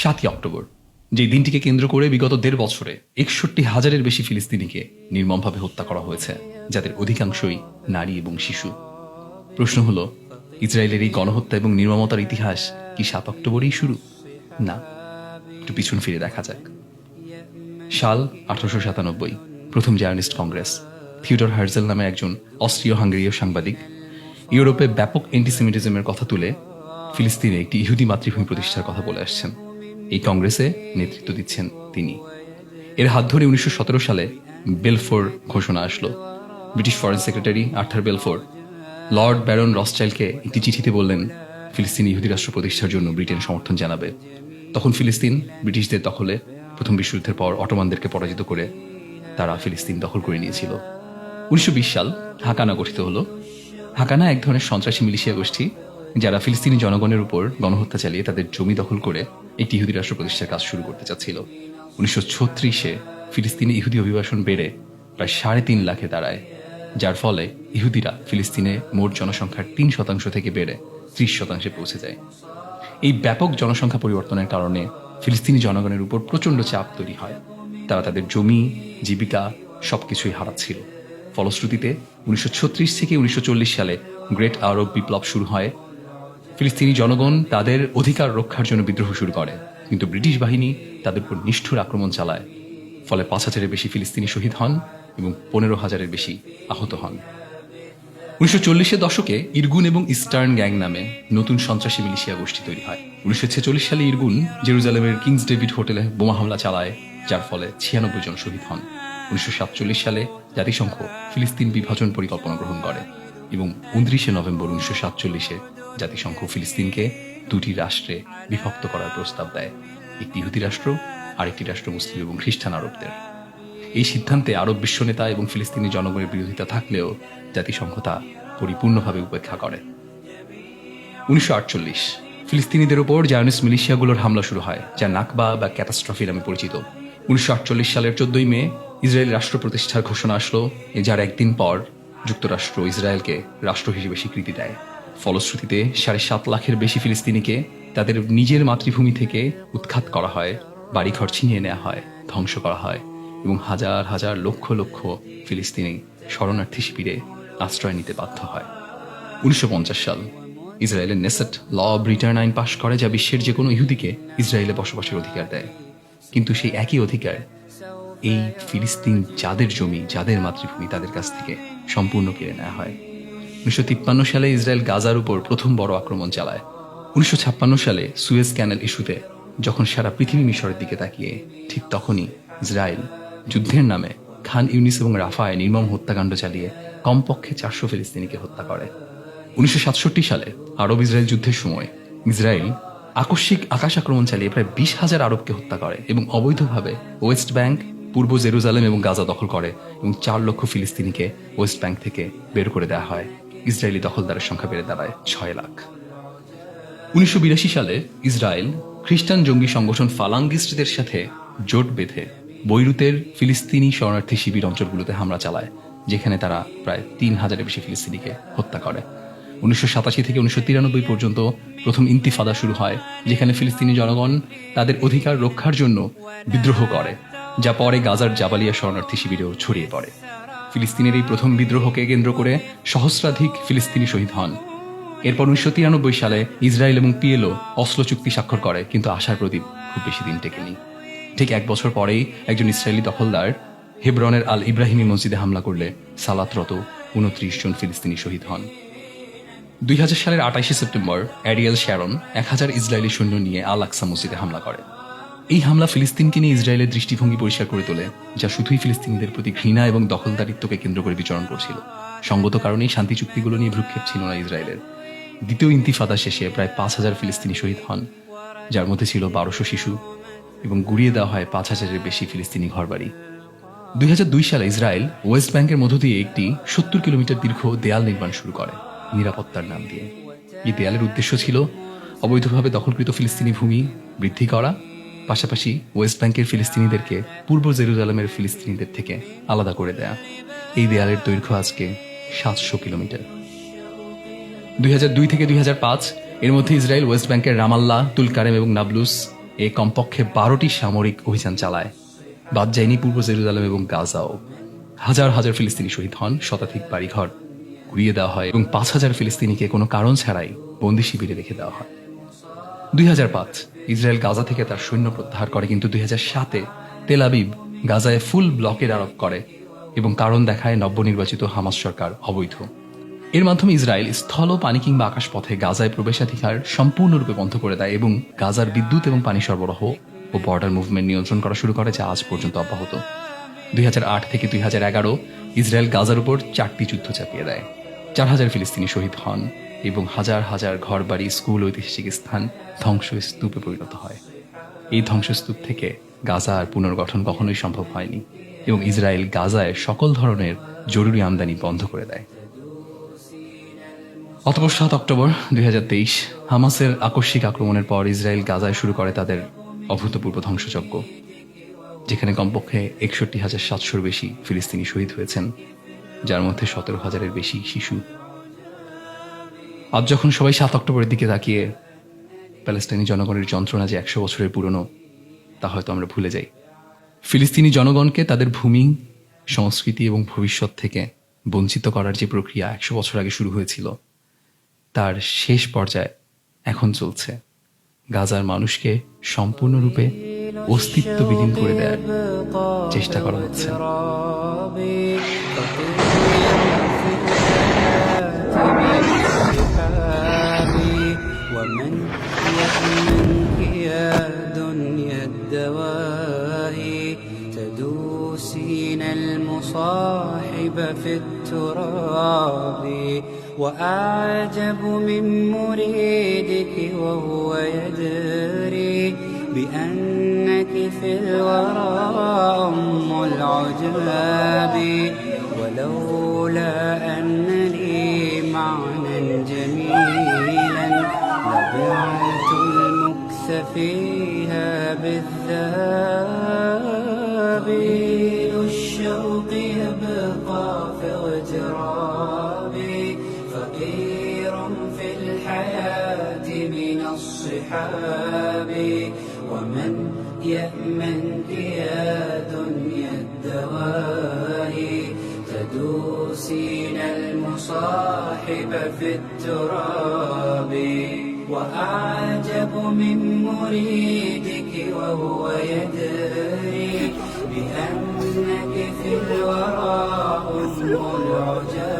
সাতই অক্টোবর, যে দিনটিকে কেন্দ্র করে বিগত দেড় বছরে একষট্টি হাজারের বেশি ফিলিস্তিনিকে নির্মমভাবে হত্যা করা হয়েছে, যাদের অধিকাংশই নারী এবং শিশু। প্রশ্ন হলো, ইসরায়েলের এই গণহত্যা এবং নির্মমতার ইতিহাস কি সাত অক্টোবরেই শুরু? না, একটু পিছন ফিরে দেখা যাক। সাল আঠারোশো সাতানব্বই, প্রথম জার্নিস্ট কংগ্রেস, থিওডর হার্জেল নামে একজন অস্ট্রীয় হাঙ্গেরীয় সাংবাদিক, ইউরোপে ব্যাপক অ্যান্টিসেমিটিজমের কথা তুলে ফিলিস্তিনে একটি ইহুদি মাতৃভূমি প্রতিষ্ঠার কথা বলে আসছেন। এই কংগ্রেসে নেতৃত্ব দিচ্ছেন তিনি। এর হাত ধরে উনিশশো সতেরো সালে বেলফোর ঘোষণা আসলো। British foreign secretary Arthur Balfour, Lord Baron রসচাইলকে একটি চিঠিতে বললেন, ফিলিস্তিন ইহুদি রাষ্ট্র প্রতিষ্ঠার জন্য ব্রিটেন সমর্থন জানাবে। তখন ফিলিস্তিন ব্রিটিশদের দখলে প্রথম বিশ্বযুদ্ধের পর অটোমানদেরকে পরাজিত করে তারা ফিলিস্তিন দখল করে নিয়েছিল। উনিশশো বিশ সাল হাকানা গঠিত হলো। হাকানা এক ধরনের সন্ত্রাসী মিলিশিয়া গোষ্ঠী যারা ফিলিস্তিনি জনগণের উপর গণহত্যা চালিয়ে তাদের জমি দখল করে একটি ইহুদি রাষ্ট্র প্রতিষ্ঠার কাজ শুরু করতে চাচ্ছিল। উনিশশো ছত্রিশে ফিলিস্তিনি ইহুদি অভিবাসন বেড়ে প্রায় সাড়ে তিন লাখে দাঁড়ায়, যার ফলে ইহুদিরা ফিলিস্তিনে মোট জনসংখ্যার তিন শতাংশ থেকে বেড়ে ত্রিশ শতাংশে পৌঁছে যায়। এই ব্যাপক জনসংখ্যা পরিবর্তনের কারণে ফিলিস্তিনি জনগণের উপর প্রচণ্ড চাপ তৈরি হয়। তারা তাদের জমি, জীবিকা সবকিছুই হারাচ্ছিল। ফলশ্রুতিতে উনিশশো ছত্রিশ থেকে উনিশশো চল্লিশ সালে গ্রেট আরব বিপ্লব শুরু হয় ফিলিস্তিনি জনগণ তাদের অধিকার রক্ষার জন্য বিদ্রোহ শুরু করে। কিন্তু ব্রিটিশ বাহিনী তাদের উপর নিষ্ঠুর আক্রমণ চালায়। ফলে পাঁচ হাজারের বেশি ফিলিস্তিনি শহীদ হন এবং পনেরো হাজারের বেশি আহত হন। উনিশশো চল্লিশের দশকে ইরগুন এবং ইস্টার্ন গ্যাং নামে নতুন সন্ত্রাসী মিলিশিয়া গোষ্ঠী তৈরি হয়। উনিশশো ছেচল্লিশ সালে ইরগুন জেরুজালেমের কিংস ডেভিড হোটেলে বোমা হামলা চালায়, যার ফলে ছিয়ানব্বই জন শহীদ হন। উনিশশো সাতচল্লিশ সালে জাতিসংঘ ফিলিস্তিন বিভাজন পরিকল্পনা গ্রহণ করে এবং উনত্রিশে নভেম্বর উনিশশো সাতচল্লিশে জাতিসংঘ ফিলিস্তিনকে দুটি রাষ্ট্রে বিভক্ত করার প্রস্তাব দেয়, একটি ইহুদি রাষ্ট্র আরেকটি রাষ্ট্র মুসলিম এবং খ্রিস্টান আরবদের। এই সিদ্ধান্তে আরব বিশ্ব নেতা এবং ফিলিস্তিনি জনগণের বিরোধিতা থাকলেও জাতিসংঘ তা পরিপূর্ণভাবে উপেক্ষা করে। উনিশশো আটচল্লিশ, ফিলিস্তিনিদের ওপর জায়নিস মিলিশিয়াগুলোর হামলা শুরু হয়, যা নাকবা বা ক্যাটাস্ট্রফি নামে পরিচিত। উনিশশো আটচল্লিশ সালের চোদ্দই মে ইসরায়েল রাষ্ট্র প্রতিষ্ঠার ঘোষণা আসলো, যার একদিন পর যুক্তরাষ্ট্র ইসরায়েলকে রাষ্ট্র হিসেবে স্বীকৃতি দেয়। ফলশ্রুতিতে সাড়ে সাত লাখের বেশি ফিলিস্তিনিকে তাদের নিজের মাতৃভূমি থেকে উৎখাত করা হয়, বাড়িঘর ছিনিয়ে নেওয়া হয়, ধ্বংস করা হয় এবং হাজার হাজার লক্ষ লক্ষ ফিলিস্তিনি শরণার্থী শিবিরে আশ্রয় নিতে বাধ্য হয়। উনিশশো পঞ্চাশ সাল ইসরায়েলের নেসেট ল অব রিটার্ন আইন পাশ করে যা বিশ্বের যে কোনো ইহুদিকে ইসরায়েলে বসবাসের অধিকার দেয়। কিন্তু সেই একই অধিকার এই ফিলিস্তিন যাদের জমি, যাদের মাতৃভূমি তাদের কাছ থেকে সম্পূর্ণ কেড়ে নেওয়া হয়। উনিশশো তিপ্পান্ন সালে ইসরায়েল গাজার উপর প্রথম বড় আক্রমণ চালায়। উনিশশো ছাপ্পান্ন সালে সুয়েজ ক্যানেল ইস্যুতে যখন সারা পৃথিবী মিশরের দিকে তাকিয়ে, ঠিক তখনই ইসরায়েল যুদ্ধের নামে খান ইউনিস এবং রাফায় নির্মম হত্যাকাণ্ড চালিয়ে কমপক্ষে চারশো ফিলিস্তিনিকে হত্যা করে। উনিশশো সাতষট্টি সালে আরব ইসরায়েল যুদ্ধের সময় ইসরায়েল আকস্মিক আকাশ আক্রমণ চালিয়ে প্রায় বিশ হাজার আরবকে হত্যা করে এবং অবৈধভাবে ওয়েস্ট ব্যাংক, পূর্ব জেরুজালেম এবং গাজা দখল করে এবং চার লক্ষ ফিলিস্তিনিকে ওয়েস্ট ব্যাংক থেকে বের করে দেওয়া হয়। ইসরায়েলি দখলদারের সংখ্যা বেড়ে দাঁড়ায় ছয় লাখ। উনিশশো সালে ইসরায়েল খ্রিস্টান জঙ্গি সংগঠন ফালাঙ্গিস্টদের সাথে জোট বেঁধে বৈরুতের ফিলিস্তিনি শরণার্থী শিবির অঞ্চলগুলোতে হামলা চালায়, যেখানে তারা প্রায় তিন হাজারের বেশি ফিলিস্তিনিকে হত্যা করে। উনিশশো সাতাশি থেকে উনিশশো তিরানব্বই পর্যন্ত প্রথম ইন্তিফাদা শুরু হয়, যেখানে ফিলিস্তিনি জনগণ তাদের অধিকার রক্ষার জন্য বিদ্রোহ করে, যা পরে গাজার জাবালিয়া শরণার্থী শিবিরেও ছড়িয়ে পড়ে। ফিলিস্তিনের এই প্রথম বিদ্রোহকে কেন্দ্র করে সহস্রাধিক ফিলিস্তিনি শহীদ হন। এরপর উনিশশো তিরানব্বই সালে ইসরায়েল এবং পিএলও অস্লো চুক্তি স্বাক্ষর করে, কিন্তু আশার প্রদীপ খুব বেশি দিন টেকেনি। ঠিক এক বছর পরেই একজন ইসরায়েলি দখলদার হেব্রনের আল ইব্রাহিমি মসজিদে হামলা করলে সালাতরত উনত্রিশ জন ফিলিস্তিনি শহীদ হন। দুই হাজার সালের আঠাইশে সেপ্টেম্বর অ্যারিয়েল শ্যারন এক হাজার ইসরায়েলি সৈন্য নিয়ে আল আকসা মসজিদে হামলা করে। এই হামলা ফিলিস্তিনকে নিয়ে ইসরায়েলের দৃষ্টিভঙ্গি পরিষ্কার করে তোলে, যা শুধুই ফিলিস্তিনিদের প্রতি ঘৃণা এবং দখলদারিত্বকে কেন্দ্র করে বিচরণ করছিল। সঙ্গত কারণেই শান্তি চুক্তিগুলো নিয়ে ভ্রুক্ষেপ ছিল না ইসরায়েলের। দ্বিতীয় ইন্তিফাদা শেষে প্রায় পাঁচ হাজার ফিলিস্তিনি শহীদ হন, যার মধ্যে ছিল বারোশো শিশু এবং গুড়িয়ে দেওয়া হয় পাঁচ হাজারের বেশি ফিলিস্তিনি ঘরবাড়ি। দুই হাজার দুই সালে ইসরায়েল ওয়েস্ট ব্যাংকের মধ্য দিয়ে একটি সত্তর কিলোমিটার দীর্ঘ দেয়াল নির্মাণ শুরু করে, নিরাপত্তার নাম দিয়ে। এই দেয়ালের উদ্দেশ্য ছিল অবৈধভাবে দখলকৃত ফিলিস্তিনি ভূমি বৃদ্ধি করা পাশাপাশি ওয়েস্ট ব্যাংকের ফিলিস্তিনিদেরকে পূর্ব জেরুজালেমের ফিলিস্তিনিদের থেকে আলাদা করে দেয়া। এই দেয়ালের দৈর্ঘ্য আজকে সাতশো কিলোমিটার। দুই থেকে দুই এর মধ্যে ইসরায়েল ওয়েস্ট ব্যাংকের রামাল্লা, তুলকারেম এবং নাবলুস এ কমপক্ষে বারোটি সামরিক অভিযান চালায়। বাদ যায়নি পূর্ব জেরুজালেম এবং গাজাও। হাজার হাজার ফিলিস্তিনি শহীদ হন শতাধিক বাড়িঘর ঘুরিয়ে দেওয়া হয় এবং পাঁচ হাজার ফিলিস্তিনিকে কোনো কারণ ছাড়াই বন্দি শিবিরে রেখে দেওয়া হয়। দুই হাজার পাঁচ ইসরায়েল গাজা থেকে তার সৈন্য প্রত্যাহার করে, কিন্তু দুই হাজার সাতে তেল আবিব গাজায় ফুল ব্লকের আরোপ করে এবং কারণ দেখায় নবনির্বাচিত হামাস সরকার অবৈধ। এর মাধ্যমে ইসরায়েল স্থল পানি কিংবা আকাশপথে গাজায় প্রবেশাধিকার সম্পূর্ণরূপে বন্ধ করে দেয় এবং গাজার বিদ্যুৎ এবং পানি সরবরাহ ও বর্ডার মুভমেন্ট নিয়ন্ত্রণ করা শুরু করে, যা আজ পর্যন্ত অব্যাহত। দুই হাজার আট থেকে দুই হাজার এগারো ইসরায়েল গাজার উপর চারটি যুদ্ধ চাপিয়ে দেয়। চার হাজার ফিলিস্তিনি শহীদ হন এবং হাজার হাজার ঘরবাড়ি, স্কুল, ঐতিহাসিক স্থান ধ্বংসস্তূপে পরিণত হয়। এই ধ্বংসস্তূপ থেকে গাজা আর পুনর্গঠন কখনোই সম্ভব হয়নি এবং ইসরায়েল গাজায় সকল ধরনের জরুরি আমদানি বন্ধ করে দেয়। অতপর সাত অক্টোবর দুই হাজার তেইশ হামাসের আকস্মিক আক্রমণের পর ইসরায়েল গাজায় শুরু করে তাদের অভূতপূর্ব ধ্বংসযজ্ঞ, যেখানে কমপক্ষে একষট্টি হাজার সাতশোর বেশি ফিলিস্তিনি শহীদ হয়েছেন। যার মধ্যে সতেরো হাজারের বেশি শিশু। আজ যখন সবাই সাত অক্টোবরের দিকে তাকিয়ে প্যালেস্টাইনি জনগণের যন্ত্রণা যে একশো বছরের পুরনো, তা হয়তো আমরা ভুলে যাই। ফিলিস্তিনি জনগণকে তাদের ভূমি, সংস্কৃতি এবং ভবিষ্যৎ থেকে বঞ্চিত করার যে প্রক্রিয়া একশো বছর আগে শুরু হয়েছিল, তার শেষ পর্যায়ে এখন চলছে। গাজার মানুষকে সম্পূর্ণরূপে অস্তিত্ব অস্তিত্ববিহীন করে দেওয়ার চেষ্টা করা হচ্ছে। المصاحب في التراب وأعجب من مريدك وهو يدري بأنك في الورى أم العجاب ولولا أن لي معنى جميلا لبعت المكس فيها بالذهب فقير في الحياة من الصحاب. ومن يأمنك يا دنيا الدواهي تدوسين المصاحب في التراب. وأعجب من مريدك وهو يدري بأنك في الورى أم العجاب